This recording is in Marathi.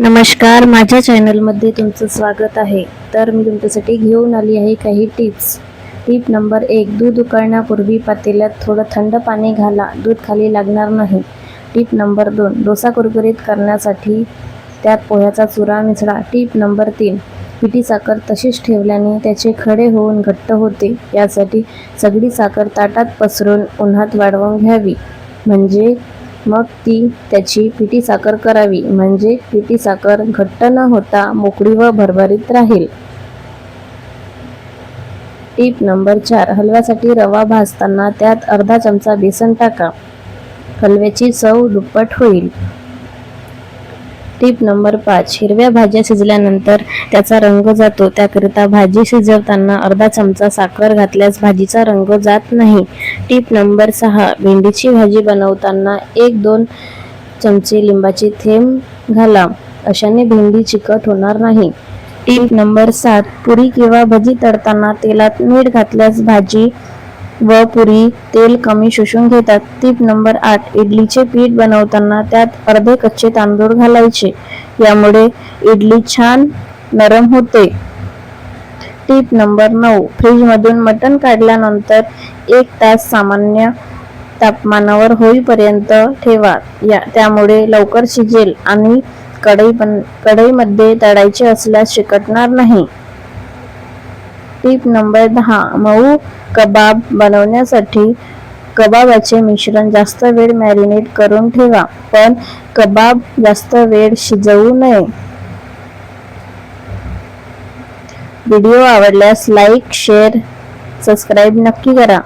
नमस्कार माझ्या चॅनलमध्ये तुमचं स्वागत आहे. तर मी तुमच्यासाठी घेऊन आली आहे काही टिप्स. टिप नंबर एक दूध उकळण्यापूर्वी पातेल्यात थोडं थंड पाणी घाला. दूध खाली लागणार नाही. टिप नंबर दोन डोसा कुरकुरीत करण्यासाठी त्यात पोह्याचा चुरा मिसळा. टिप नंबर तीन पिठी साखर तशीच ठेवल्याने त्याचे खडे होऊन घट्ट होते. यासाठी सगळी साखर ताटात पसरून उन्हात वाढवून घ्यावी. म्हणजे मग ती त्याची पिठी साखर करावी. म्हणजे पिठी साखर घट्ट न होता मोकळी व भरभरीत राहील. टीप नंबर चार. हलव्यासाठी रवा भाजताना त्यात अर्धा चमचा बेसन टाका. हलव्याची चव दुप्पट होईल. टीप नंबर पाच. हिरव्या भाज्या शिजल्यानंतर त्याचा रंग जातो. त्याकरिता भाजी शिजवताना अर्धा चमचा साखर घातल्यास भाजीचा रंग जात नाही. टीप नंबर सहा. भेंडीची भाजी बनवताना एक दोन चमचे लिंबाची थेंब घाला. अशाने भेंडी चिकट होणार नाही. टीप नंबर सात. पुरी किंवा भजी तळताना तेलात मीठ घातल्यास भाजी व पुरी तेल कमी शोषून घेतात. टीप नंबर आठ इडलीचे पीठ बनवताना त्यात अर्धे कच्चे तांदूळ घालायचे. यामुळे इडली छान नरम होते. टीप नंबर नऊ फ्रीजमधून मटण काढल्यानंतर एक तास सामान्य तापमानावर होईपर्यंत ठेवा. या त्यामुळे लवकर शिजेल आणि कढई पण कढईमध्ये तळायचे असल्यास शिकटणार नाही. टीप नंबर दहा. मऊ कबाब बनवण्यासाठी कबाबाचे मिश्रण जास्त वेळ मॅरिनेट करून ठेवा पण कबाब जास्त वेळ शिजवू नये. व्हिडिओ आवडल्यास लाईक शेअर सबस्क्राईब नक्की करा.